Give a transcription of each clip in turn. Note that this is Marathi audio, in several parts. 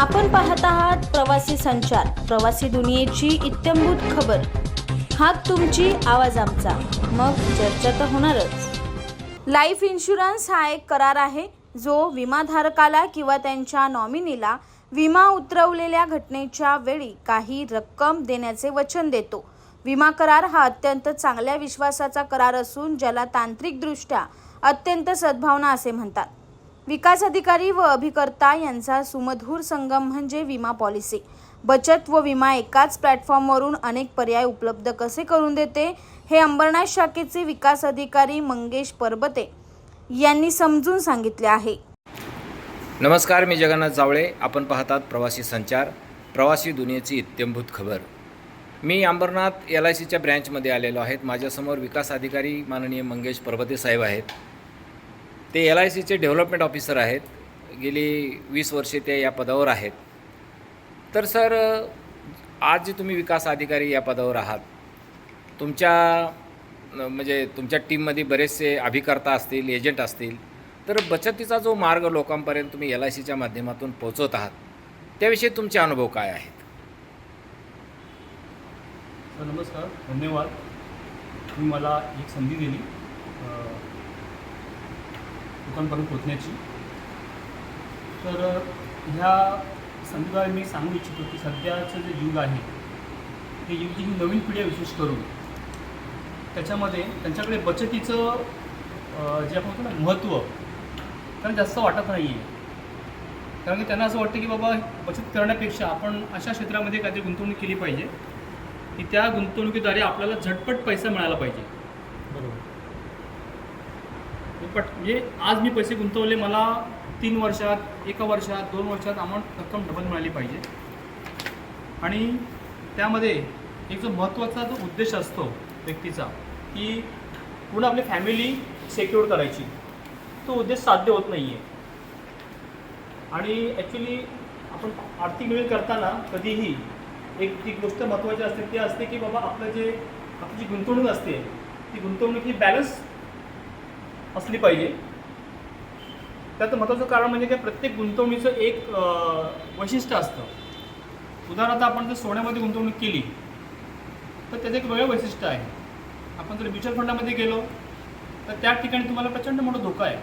आपण पाहत आहात प्रवासी संचार प्रवासी दुनियेची इत्यंभूत खबर. हात तुमची आवाज आमचा. मग चर्चा तर होणारच. लाईफ इन्शुरन्स हा एक करार आहे जो विमाधारकाला किंवा त्यांच्या नॉमिनीला विमा उतरवलेल्या घटनेच्या वेळी काही रक्कम देण्याचे वचन देतो. विमा करार हा अत्यंत चांगल्या विश्वासाचा करार असून ज्याला तांत्रिकदृष्ट्या अत्यंत सद्भावना असे म्हणतात. विकास अधिकारी व अभिकर्ता यांचा सुमधूर संगम म्हणजे विमा पॉलिसी. बचत व विमा एकाच प्लॅटफॉर्मवरून अनेक पर्याय उपलब्ध कसे करून देते? हे अंबरनाथ शाखेचे विकास अधिकारी मंगेश परबते यांनी समजून सांगितले आहे. नमस्कार मी जगन्नाथ जावळे. आपण पाहतात प्रवासी संचार प्रवासी दुनियेची इत्यंभूत खबर. मी अंबरनाथ एल आय सीच्या ब्रँचमध्ये आलेलो आहेत माझ्यासमोर विकास अधिकारी माननीय मंगेश परबते साहेब आहेत. ते एल आय सीचे डेव्हलपमेंट ऑफिसर आहेत. गेली वीस वर्षे ते या पदावर आहेत. तर सर आज जे तुम्ही विकास अधिकारी या पदावर आहात तुमच्या म्हणजे तुमच्या टीममध्ये बरेचसे अभिकर्ता असतील एजंट असतील तर बचतीचा जो मार्ग लोकांपर्यंत तुम्ही एल आय सीच्या माध्यमातून पोहोचवत आहात त्याविषयी तुमचे अनुभव काय आहेत? सर नमस्कार धन्यवाद. तुम्ही मला एक संधी दिली. अ, लोकांपर्यंत पोचण्याची तर ह्या संदर्भात मी सांगू इच्छितो की सध्याचं जे युग आहे ते युग ही नवीन पिढी विशेष करून त्याच्यामध्ये त्यांच्याकडे बचतीचं जे आपण म्हणतो ना महत्त्व त्यांना जास्त वाटत नाही आहे कारण की त्यांना असं वाटतं की बाबा बचत करण्यापेक्षा आपण अशा क्षेत्रामध्ये काहीतरी गुंतवणूक केली पाहिजे की त्या गुंतवणुकीद्वारे आपल्याला झटपट पैसा मिळाला पाहिजे. दुप्पट. म्हणजे आज मी पैसे गुंतवले मला तीन वर्षात एका वर्षात दोन वर्षात अमाऊंट रक्कम डबल मिळाली पाहिजे. आणि त्यामध्ये एक जो महत्त्वाचा जो उद्देश असतो व्यक्तीचा की पूर्ण आपली फॅमिली सेक्युअर करायची तो उद्देश साध्य होत नाही आहे आणि ॲक्च्युली आपण आर्थिक नियोजन करताना कधीही एक ती गोष्ट महत्त्वाची असते ती असते की बाबा आपलं जे आपली जी गुंतवणूक असते ती गुंतवणूक ही बॅलन्स असली पाहिजे. त्यात महत्त्वाचं कारण म्हणजे काय प्रत्येक गुंतवणुकीचं एक वैशिष्ट्य असतं. उदाहरणार्थ आपण जर सोन्यामध्ये गुंतवणूक केली तर त्याचं एक वेगळं वैशिष्ट्य आहे. आपण जर म्युच्युअल फंडामध्ये गेलो तर त्या ठिकाणी तुम्हाला प्रचंड मोठा धोका आहे.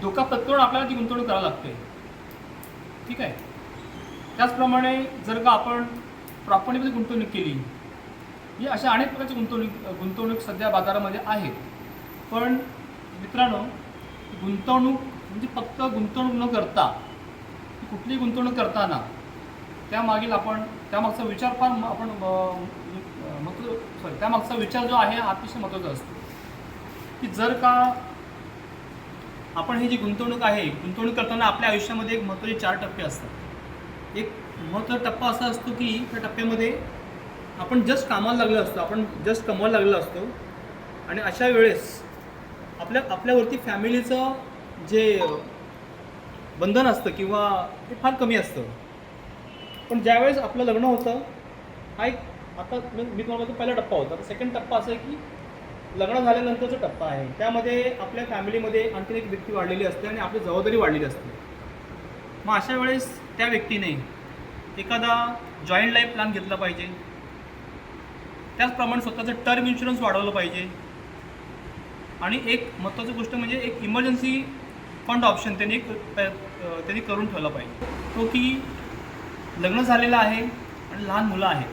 धोका पत्करून आपल्याला ती गुंतवणूक करावी लागते. ठीक आहे? त्याचप्रमाणे जर का आपण प्रॉपर्टीमध्ये गुंतवणूक केली ही अशा अनेक प्रकारची गुंतवणूक गुंतवणूक सध्या बाजारामध्ये आहेत. पण मित्रांनो गुंतवणूक म्हणजे फक्त गुंतवणूक न करता कुठलीही गुंतवणूक करताना त्यामागील आपण त्यामागचा विचार फार आपण महत्त्व सॉरी त्यामागचा विचार जो आहे हा अतिशय महत्त्वाचा असतो. की जर का आपण ही जी गुंतवणूक आहे गुंतवणूक करताना आपल्या आयुष्यामध्ये एक महत्त्वाचे चार टप्पे असतात. एक महत्त्वाचा टप्पा असा असतो की त्या टप्प्यामध्ये आपण जस्ट कामाला लागलो असतो आपण जस्ट कमवायला लागलो असतो आणि अशा वेळेस आपल्या आपल्यावरती फॅमिलीचं जे बंधन असतं किंवा ते फार कमी असतं. पण ज्यावेळेस आपलं लग्न होतं हा एक आता मी तुम्हाला पहिला टप्पा होता. सेकंड टप्पा असा आहे की लग्न झाल्यानंतरचा टप्पा आहे. त्यामध्ये आपल्या फॅमिलीमध्ये आणखीन एक व्यक्ती वाढलेली असते आणि आपली जबाबदारी वाढलेली असते. मग अशा वेळेस त्या व्यक्तीने एखादा जॉईंट लाईफ प्लॅन घेतला पाहिजे. त्याचप्रमाणे स्वतःचं टर्म इन्शुरन्स वाढवलं पाहिजे. आणि एक महत्त्वाची गोष्ट म्हणजे एक इमर्जन्सी फंड ऑप्शन त्यांनी एक त्यांनी करून ठेवला पाहिजे. तो की लग्न झालेलं आहे आणि लहान मुलं आहेत.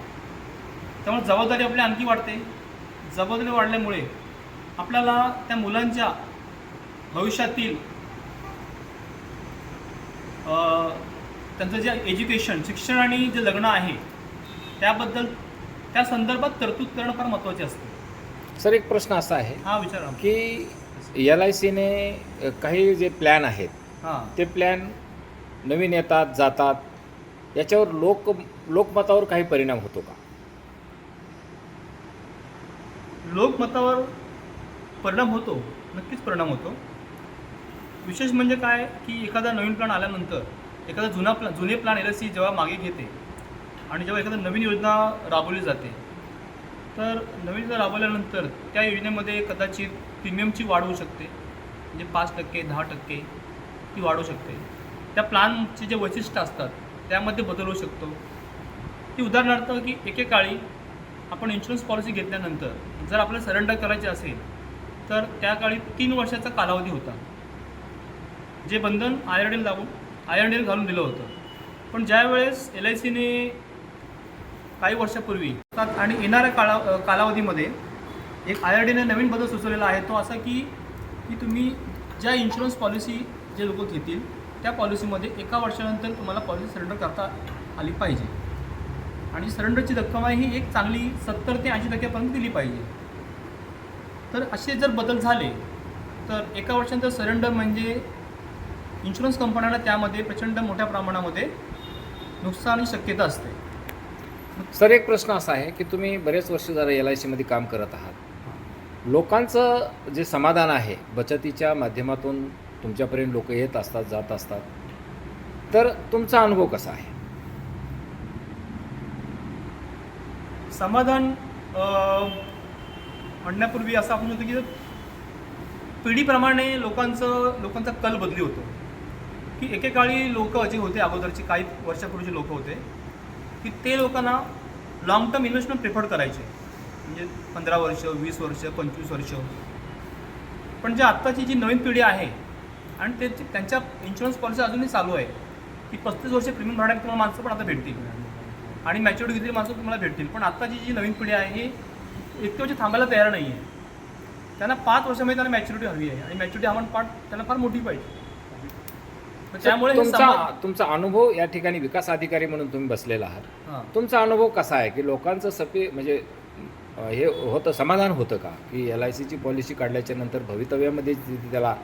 त्यामुळे जबाबदारी आपली आणखी वाढते. जबाबदारी वाढल्यामुळे आपल्याला त्या मुलांच्या भविष्यातील त्यांचं जे एज्युकेशन शिक्षण आणि जे लग्न आहे त्याबद्दल त्या संदर्भात तरतूद करणं फार महत्त्वाचे असते. सर एक प्रश्न असा आहे हा विचार आहे. की एल आय सीने काही जे प्लॅन आहेत हां. ते प्लॅन नवीन येतात जातात याच्यावर लोक लोकमतावर काही परिणाम होतो का? लोकमतावर परिणाम होतो नक्कीच परिणाम होतो. विशेष म्हणजे काय की एखादा नवीन प्लॅन आल्यानंतर एखादा जुना प्लॅन जुने प्लॅन एल एस सी जेव्हा मागे घेते आणि जेव्हा एखादा नवीन योजना राबवली जाते तर नवीन योजना राबवल्यानंतर त्या योजनेमध्ये कदाचित प्रीमियमची वाढ होऊ शकते. म्हणजे पाच टक्के दहा टक्के ती वाढू शकते. त्या प्लॅनचे जे वैशिष्ट्य असतात त्यामध्ये बदल होऊ शकतो. की उदाहरणार्थ की एकेकाळी आपण इन्शुरन्स पॉलिसी घेतल्यानंतर जर आपल्याला सरेंडर करायचे असेल तर त्या काळी तीन वर्षाचा कालावधी होता. जे बंधन आय आर लागून आय आर घालून दिलं होतं. पण ज्यावेळेस एल आय सीने काही वर्षापूर्वी आणि येणाऱ्या काळा कालावधीमध्ये एक आय आर डीने नवीन बदल सुचवलेला आहे. तो असा की की तुम्ही ज्या इन्शुरन्स पॉलिसी जे लोक घेतील त्या पॉलिसीमध्ये एका वर्षानंतर तुम्हाला पॉलिसी सरेंडर करता आली पाहिजे. आणि सरेंडरची रक्कम आहे ही एक चांगली सत्तर ते ऐंशी टक्क्यापर्यंत दिली पाहिजे. तर असे जर बदल झाले तर एका वर्षानंतर सरेंडर म्हणजे इन्शुरन्स कंपन्यांना त्यामध्ये प्रचंड मोठ्या प्रमाणामध्ये नुकसान शक्यता असते. सर एक प्रश्न असा आहे की तुम्ही बरेच वर्ष जरा एल आय सीमध्ये काम करत आहात. लोकांचं जे समाधान आहे बचतीच्या माध्यमातून तुमच्यापर्यंत लोक येत असतात जात असतात. तर तुमचा अनुभव कसा आहे? समाधान म्हणण्यापूर्वी असं आपण म्हणतो की पिढीप्रमाणे लोकांचं लोकांचा कल बदली होतो. की एकेकाळी लोक जे होते अगोदरची काही वर्षापूर्वीचे लोक होते की ते लोकांना लॉंग टर्म इन्व्हेस्टमेंट प्रिफर करायचे. म्हणजे पंधरा वर्ष वीस वर्ष पंचवीस वर्ष. पण जे आत्ताची जी नवीन पिढी आहे आणि ते त्यांच्या इन्शुरन्स पॉलिसी अजूनही चालू आहे की पस्तीस वर्ष प्रीमियम भरण्यात तुम्हाला माणसं पण आता भेटतील. आणि मॅच्युरिटी घेतलेली माणसं तुम्हाला भेटतील. पण आत्ताची जी नवीन पिढी आहे ही इतके वर्ष थांबायला तयार नाही आहे त्यांना पाच वर्षामध्ये त्यांना मॅच्युरिटी हवी आहे. आणि मॅच्युरिटी हवं पाठ त्यांना फार मोठी पाहिजे. त्यामुळे हे तुमचा तुमचा अनुभव या ठिकाणी विकास अधिकारी म्हणून तुम्ही बसलेला आहात. तुमचा अनुभव कसा आहे की लोकांचं सपे म्हणजे हे होतं समाधान होतं का? की एल आय सीची पॉलिसी काढल्याच्या नंतर भवितव्यामध्ये त्याला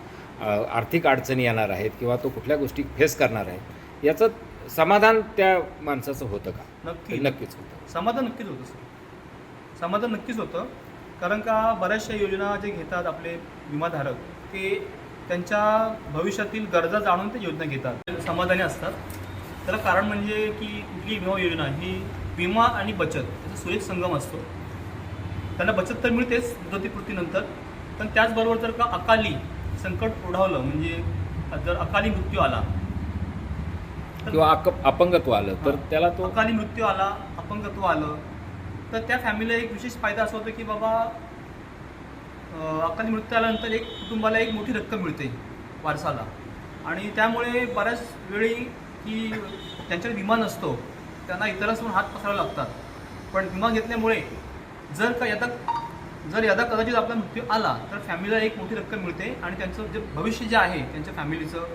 आर्थिक अडचणी येणार आहेत किंवा तो कुठल्या गोष्टी फेस करणार आहे याचं समाधान त्या माणसाचं होतं का? नक्की. नक्कीच होतं. समाधान नक्कीच होतं सर. समाधान नक्कीच होतं. कारण का बऱ्याचशा योजना जे घेतात आपले विमाधारक ते त्यांच्या भविष्यातील गरजा जाणून ते योजना घेतात. समाधानी असतात. त्याला कारण म्हणजे की कुठली विमा योजना ही विमा आणि बचत याचा सुरेख संगम असतो. त्यांना बचत तर मिळतेच मुदतीपूर्तीनंतर पण त्याचबरोबर जर का अकाली संकट ओढावलं म्हणजे जर अकाली मृत्यू आला किंवा अपंगत्व आलं तर. त्याला तो अकाली मृत्यू आला अपंगत्व आलं तर त्या फॅमिलीला एक विशेष फायदा असा होतो की बाबा अकाली मृत्यू आल्यानंतर एक कुटुंबाला एक मोठी रक्कम मिळते वारसाला. आणि त्यामुळे बऱ्याच वेळी की त्यांच्याकडे विमा नसतो त्यांना इतरांसमोर हात पसरावे लागतात. पण विमा घेतल्यामुळे जर का यदा जर यदा कदाचित आपला मृत्यू आला तर फॅमिलीला एक मोठी रक्कम मिळते आणि त्यांचं जे भविष्य जे आहे त्यांच्या फॅमिलीचं